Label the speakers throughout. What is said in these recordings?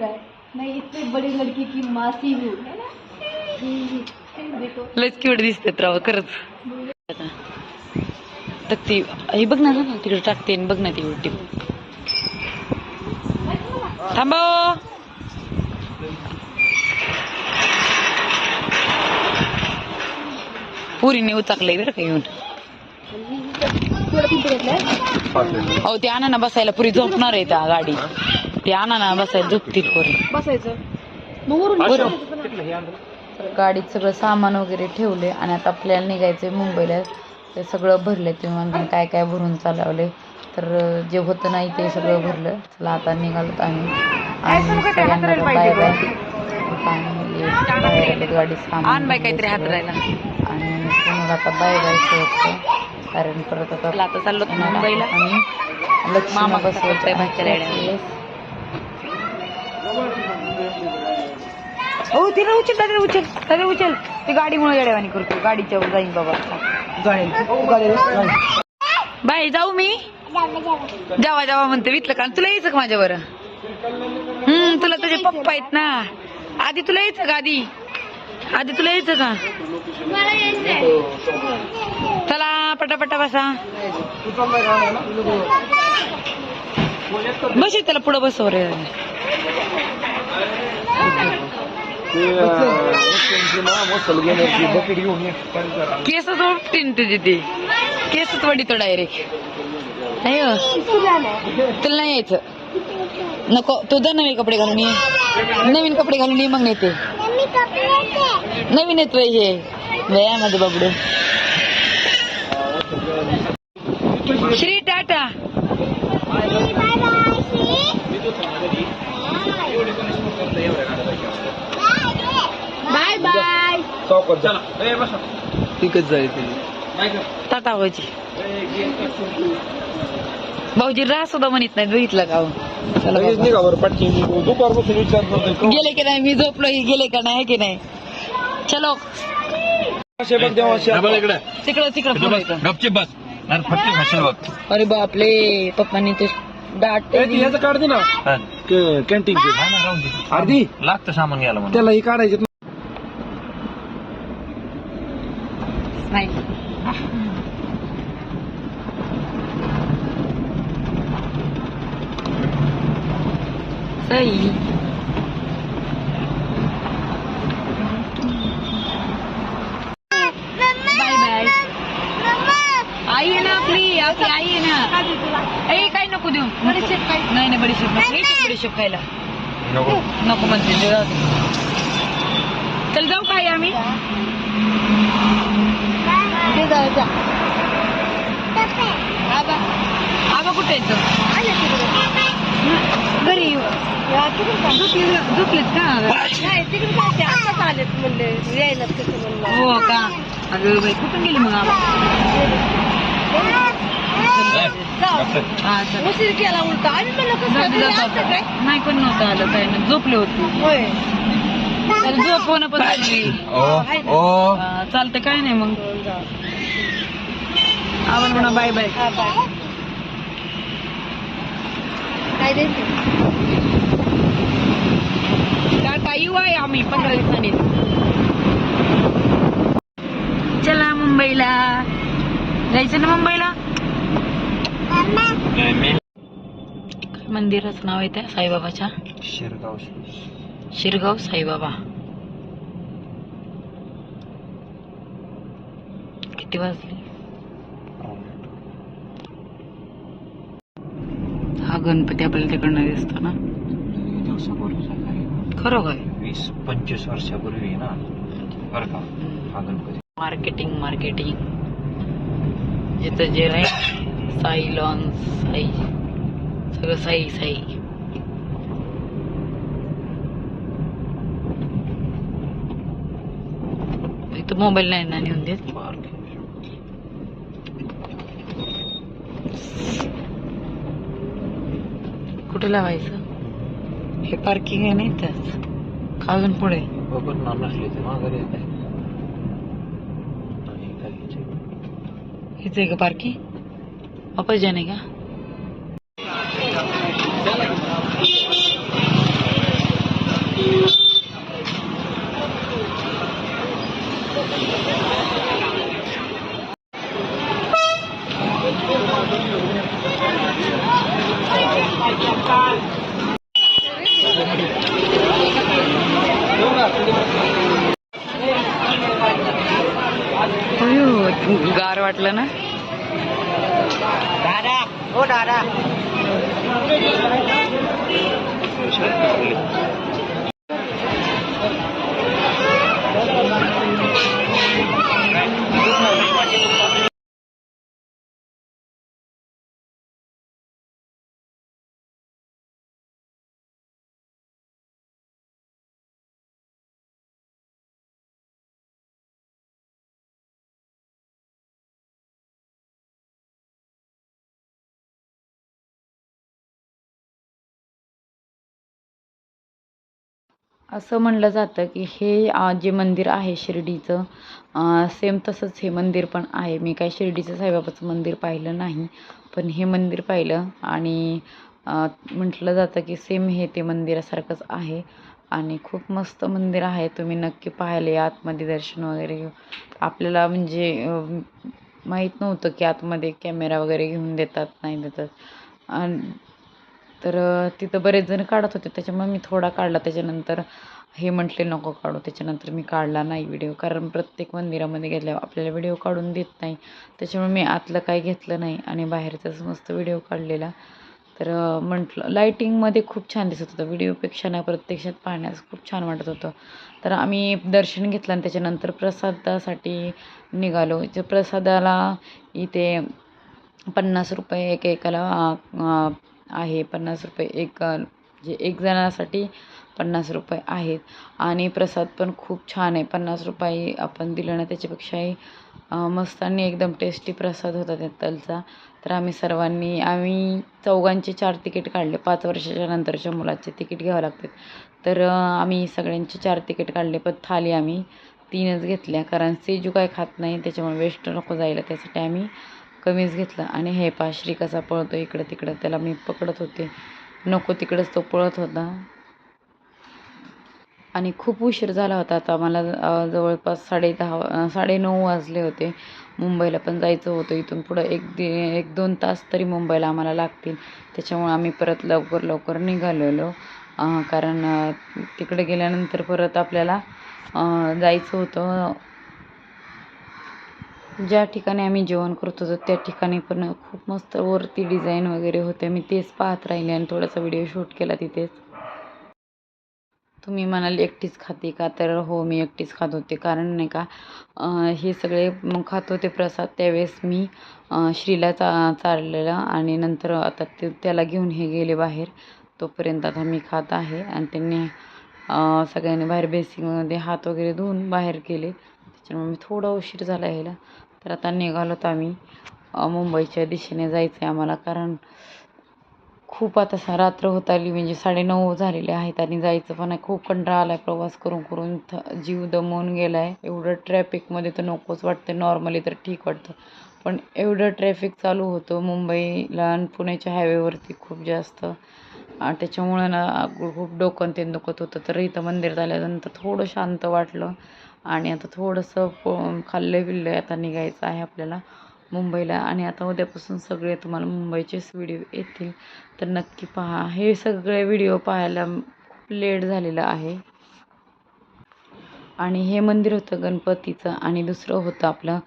Speaker 1: रहा है। मैं इतनी बड़ी लड़की की मासी हूँ।
Speaker 2: लयच क्यूट दिसते राव खरंच. तर ती हे बघ ना ना तिकडे टाकते बघ ना ती युट्यूब थांबव. पुरीने उचाकलंय बरं का येऊन. अहो ते आणा ना बसायला पुरी झोपणार आहे त्या गाडी ते आणा ना बसायला झोपतील पुरी
Speaker 1: बसायचं. मग वरून
Speaker 2: बरं. तर गाडीत सगळं सामान वगैरे ठेवले आणि आता आपल्याला निघायचंय मुंबईला. ते सगळं भरले तुम्ही म्हणता काय काय भरून चालवले. तर अं, जे होतं नाही ते सगळं भरलं. चला आता निघालो आम्ही. आणि सगळ्यांना बाय बाय आणि बाहेर काहीतरी हात राहिला
Speaker 1: आणि आता बाय बाय शेवटचं कारण परत आता
Speaker 2: चला आता चाललो मुंबईला.
Speaker 1: आणि लक्ष्मी
Speaker 2: मामा
Speaker 1: बसवत
Speaker 2: बसवतोय भाकरी रेड्या. हो तिला उचल दादा उचल दादा उचल. ते गाडीमुळे येड्यावानी करतो गाडीच्या जाईन बाबा. बाय जाऊ मी. जावा जावा म्हणते वितलं का तुला यायचं का माझ्यावर? हम्म तुला तुझे पप्पा आहेत ना. आधी तुला यायचं का आधी? आधी तुला यायचं का? चला पटापटा बसा. बस त्याला पुढं बसव रे केसच ओपटीन तुझी ती केसच वडीतो डायरेक्ट नाही हो. तुला नाही यायचं. नको. तुझं नवीन कपडे घालून ये. नवीन कपडे घालून ये मग नेते. नवीन येतोय हे. वयामध्ये बाबडू. श्री टाटा
Speaker 1: बाय
Speaker 3: जायचं
Speaker 2: टाटा भाऊजी. भाऊजी राह सुद्धा म्हणत नाहीत बघितलं का हो?
Speaker 3: दुपारपासून विचार करतोय
Speaker 2: गेले की नाही? मी झोपलो गेले का नाही की नाही? चलो. तिकडं तिकडं.
Speaker 4: गपचिप बस. अरे
Speaker 2: बापले पप्पांनी ते डाट
Speaker 3: ह्याचं काढ दे ना.
Speaker 4: हा.
Speaker 3: कॅन्टीन
Speaker 4: हा.
Speaker 3: अर्धी?
Speaker 4: लागतं सामान घ्यायला
Speaker 3: त्याला ही काढायचे
Speaker 2: नाही सही बाय बाय आई आहे ना आपली आपली आई आहे ना ए काय नको देऊ बडीशेप काय नाही नाही बडीशेप नको बडीशेप खायला
Speaker 4: नको
Speaker 2: नको म्हणते ते जाऊ दे. चल जाऊ काय आम्ही
Speaker 1: ते जायचं
Speaker 2: आबा आबा कुठे येतो घरी येऊ झोपलीत का
Speaker 1: आलेत म्हणले यायला कसं म्हणलं
Speaker 2: हो का अगं बाई कुठून गेली मग आबा हा चल
Speaker 1: उशीर केला उलटा आम्ही म्हणलं कसं. काय
Speaker 2: नाही पण नव्हतं आलं काय नाही झोपले होते
Speaker 1: होय
Speaker 2: झोपवणं पण झाली
Speaker 4: ओ ओ
Speaker 2: चालतं काय नाही मग आवाज म्हणा बाय बाय.
Speaker 1: बाय. काय द्यायचं
Speaker 2: टाटा येऊ आहे आम्ही पंधरा दिवसांनी. चला मुंबईला. जायचं ना मुंबईला? मंदिराचं नाव आहे त्या साईबाबाच्या.
Speaker 4: शिरगाव.
Speaker 2: शिरगाव साईबाबा. किती वाजले हा गणपती आपल्याला तिकडनं दिसतो ना? खरं काय
Speaker 4: वीस पंचवीस वर्षापूर्वी ना? बरं का. हा गणपती.
Speaker 2: मार्केटिंग मार्केटिंग इथं जे आहे साई लॉन साई. सगळं साई साई. इथं मोबाईल नाही ना नेऊन देत? कुठे लावायचं? हे पार्किंग आहे नाही त्याच अजून पुढे.
Speaker 4: नसले ते माघारी येत आहे?
Speaker 2: हेच आहे का पार्किंग वापस जाणे का?
Speaker 5: गार वाटलं ना? दादा हो दादा. असं म्हणलं जातं की हे जे मंदिर आहे शिर्डीचं सेम तसंच हे मंदिर पण आहे. मी काय शिर्डीचं साईबाबाचं मंदिर पाहिलं नाही पण हे मंदिर पाहिलं आणि म्हटलं जातं की सेम हे ते मंदिरासारखंच आहे आणि खूप मस्त मंदिर आहे. तुम्ही नक्की पाहिले आतमध्ये दर्शन वगैरे घेऊ आपल्याला म्हणजे माहीत नव्हतं की आतमध्ये कॅमेरा वगैरे घेऊन देतात नाही देतात. आणि तर तिथं बरेच जण काढत होते. त्याच्यामुळे मी थोडा काढला. त्याच्यानंतर हे म्हटले नको काढू. त्याच्यानंतर मी काढला नाही व्हिडिओ. कारण प्रत्येक मंदिरामध्ये गेल्यावर आपल्याला व्हिडिओ काढून देत नाही. त्याच्यामुळे मी आतलं काही घेतलं नाही आणि बाहेरचाच मस्त व्हिडिओ काढलेला. तर म्हटलं लाईटिंगमध्ये खूप छान दिसत होतं. व्हिडिओपेक्षा नाही प्रत्यक्षात पाहण्यास खूप छान वाटत होतं. तर आम्ही दर्शन घेतलं आणि त्याच्यानंतर प्रसादासाठी निघालो. जे प्रसादाला इथे पन्नास रुपये एक एकाला आहे पन्नास रुपये एक जे एक जणासाठी पन्नास रुपये आहेत. आणि प्रसाद पण खूप छान आहे. पन्नास रुपये आपण दिलं ना त्याच्यापेक्षाही मस्त आणि एकदम टेस्टी प्रसाद होता त्यातलचा. तर आम्ही सर्वांनी आम्ही चौघांचे चार तिकीट काढले. पाच वर्षाच्या नंतरच्या मुलाचे तिकीट घ्यावं लागते. तर आम्ही सगळ्यांचे चार तिकीट काढले. पण थाली आम्ही तीनच घेतल्या. कारण सेजू काय खात नाही त्याच्यामुळे वेस्ट नको जायला. त्यासाठी आम्ही कमीच घेतलं. आणि हे पाश्री कसा पळतो इकडं तिकडं. त्याला मी पकडत होते. नको तिकडंच तो पळत होता. आणि खूप उशीर झाला होता आता. मला जवळपास साडे दहा साडे नऊ वाजले होते. मुंबईला पण जायचं होतं. इथून पुढं एक दि एक दोन तास तरी मुंबईला आम्हाला लागतील. त्याच्यामुळे आम्ही परत लवकर लवकर निघालेलो. कारण तिकडे गेल्यानंतर परत आपल्याला जायचं होतं. ज्या ठिकाणी आम्ही जेवण करत होतो त्या ठिकाणी पण खूप मस्त वरती डिझाईन वगैरे होते. मी तेच पाहत राहिले आणि थोडासा व्हिडिओ शूट केला तिथेच. तुम्ही म्हणाल एकटीच खाते का? तर हो मी एकटीच खात होते. कारण नाही का हे सगळे खात होते प्रसाद. त्यावेळेस मी श्रीला चा चाललेला आणि नंतर आता ते त्याला घेऊन हे गेले बाहेर. तोपर्यंत आता मी खात आहे. आणि त्यांनी सगळ्यांनी बाहेर बेसिंगमध्ये हात वगैरे धुवून बाहेर गेले त्याच्यामुळे मी थोडा उशीर झाला यायला. तर आता निघालोत आम्ही. मुंबईच्या दिशेने जायचं आहे आम्हाला. कारण खूप आता सा रात्र होत आली. म्हणजे साडेनऊ झालेले आहेत आणि जायचं पण आहे. खूप कंटाळा आला आहे प्रवास करून करून. थ जीव दमवून गेला आहे एवढं ट्रॅफिकमध्ये तर नकोच वाटतं. नॉर्मली तर ठीक वाटतं. पण एवढं ट्रॅफिक चालू होतं. मुंबईला आणि पुण्याच्या हायवेवरती खूप जास्त. त्याच्यामुळं ना खूप डोकं ते दुखत होतं. तर इथं मंदिर झाल्यानंतर थोडं शांत वाटलं. आणि आता थोडंसं पो खाल्लं बिल्लं आता निघायचं आहे आपल्याला मुंबईला. आणि आता उद्यापासून सगळे तुम्हाला मुंबईचेच व्हिडिओ येतील. तर नक्की पहा. हे सगळे व्हिडिओ पाहायला खूप लेट झालेलं आहे. आणि हे मंदिर होतं गणपतीचं आणि दुसरं होतं आपलं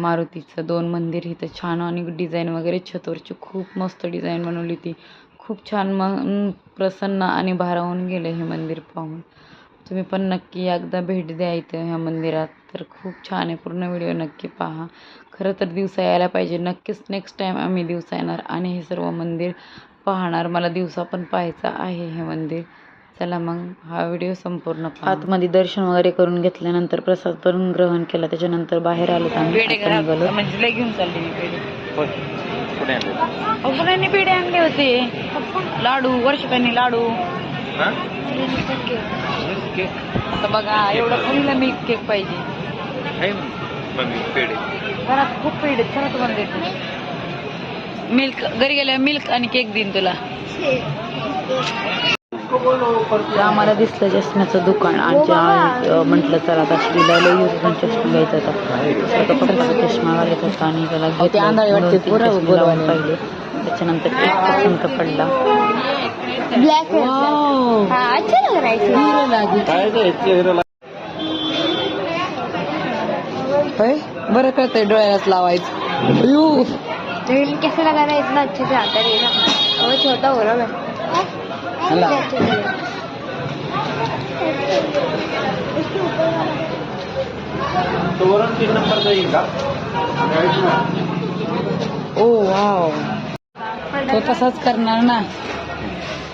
Speaker 5: मारुतीचं. दोन मंदिर इथं छान आणि डिझाईन वगैरे छतवरची खूप मस्त डिझाईन बनवली होती. खूप छान मन प्रसन्न आणि भारावून गेलं हे मंदिर पाहून. तुम्ही पण नक्की एकदा भेट द्या इथं ह्या मंदिरात. तर खूप छान आहे. पूर्ण व्हिडिओ नक्की पहा. खरं तर दिवसा यायला पाहिजे. नक्कीच नेक्स्ट टाईम आम्ही दिवसा येणार आणि हे सर्व मंदिर पाहणार. मला दिवसा पण पाहायचं आहे हे मंदिर. चला मग हा व्हिडिओ संपूर्ण पहा. आतमध्ये दर्शन वगैरे करून घेतल्यानंतर प्रसाद पण ग्रहण केला. त्याच्यानंतर बाहेर आलो म्हणजे घेऊन चालले मी पेढे.
Speaker 4: आणले?
Speaker 5: होते. लाडू वर्षकांनी लाडू.
Speaker 4: हा
Speaker 5: आता बघा एवढं पहिलं मिल्क केक पाहिजे.
Speaker 4: आहे मम्मी पेढे.
Speaker 5: घरात खूप पेढे देते. मिल्क घरी गेल्यावर मिल्क आणि केक देईन तुला. तर आम्हाला दिसलं चष्म्याचं दुकान. आणि म्हटलं चला आता श्रीला लई दिवसातून चष्मा घ्यायचा होता प्रकारचा चष्मा घालत होता आणि त्याला घेतलं. पाहिले. त्याच्यानंतर एक पसंत पडला.
Speaker 1: ब्लॅक हा अच्छा लग रहा है
Speaker 3: ते
Speaker 2: बरं कळतंय डोळ्यालाच लावायचं. अयो
Speaker 1: लेकिन कैसे लगा रहा है इतना अच्छे से आता नहीं ना. और छोटा हो रहा मैं
Speaker 3: तीन का?
Speaker 2: Oh wow. तो तसाच करणार ना.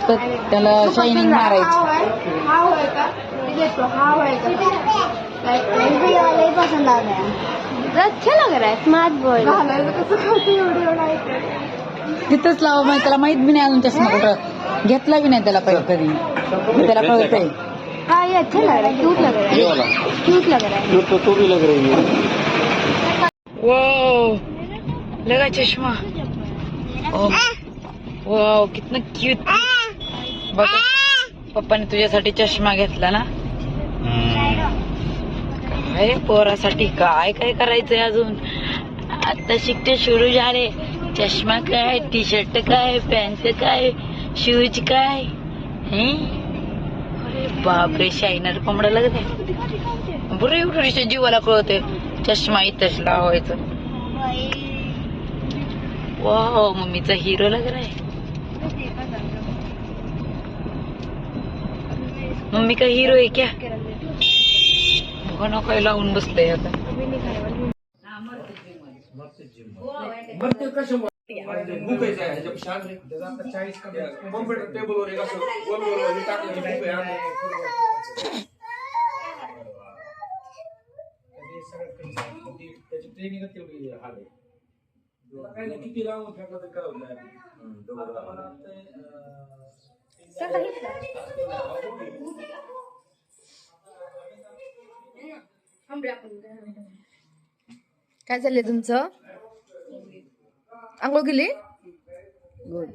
Speaker 2: तर त्याला शायनिंग मारायची.
Speaker 1: हा होय का? ठीक है तो हा होय का? मुझे ये वाला ही पसंद आ गया अच्छा लग रहा है स्मार्ट बॉय घालायला कसं खाते एवढं एवढं
Speaker 2: तिथंच लावा माहिती त्याला माहीत बी नाही अजून चष्मा कुठं. घेतला बी नाही त्याला पाहिजे कधी. त्याला कळतंय.
Speaker 1: हाँ ये अच्छा लग रहा है क्यूट लग रहा
Speaker 3: ये
Speaker 1: है
Speaker 3: वाला.
Speaker 1: क्यूट लग रहा है
Speaker 3: तो तो तो भी लग रही है
Speaker 2: वाओ लगा चष्मा. वाव कितना क्यूट बघा पप्पाने तुझ्यासाठी चष्मा घेतला ना? काय पोरासाठी काय काय करायचंय अजून? आता शिकते सुरू झाले. चष्मा काय टी शर्ट काय पॅन्ट काय शूज काय? हे? अरे बापरे शायनर कोंबडा लागत आहे. बरं एवढं जीवाला कळते चष्मा इथंच लावायचं. वाव मम्मीचा हिरो लग रहा है मम्मी का हिरो आहे क्या बघा ना काय लावून बसलंय आता
Speaker 3: टेबलवर एक असं गोल गोल हे टाकलं की बुक आहे आणि त्याची ट्रेनिंग तेवढी हार्ड आहे तुला काय नाही, किती लावून फेकलं तर काय होत
Speaker 6: काय चाललंय तुमचं? आंघोळ केली? गुड.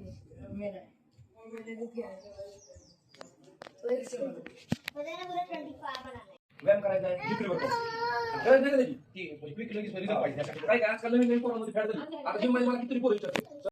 Speaker 3: व्यायाम करायचा आहे. विक्री. काय काय आजकाल नवीन नवीन पोरांमध्ये फॅड झाली आता जिममध्ये मला किती पोरं विचारतात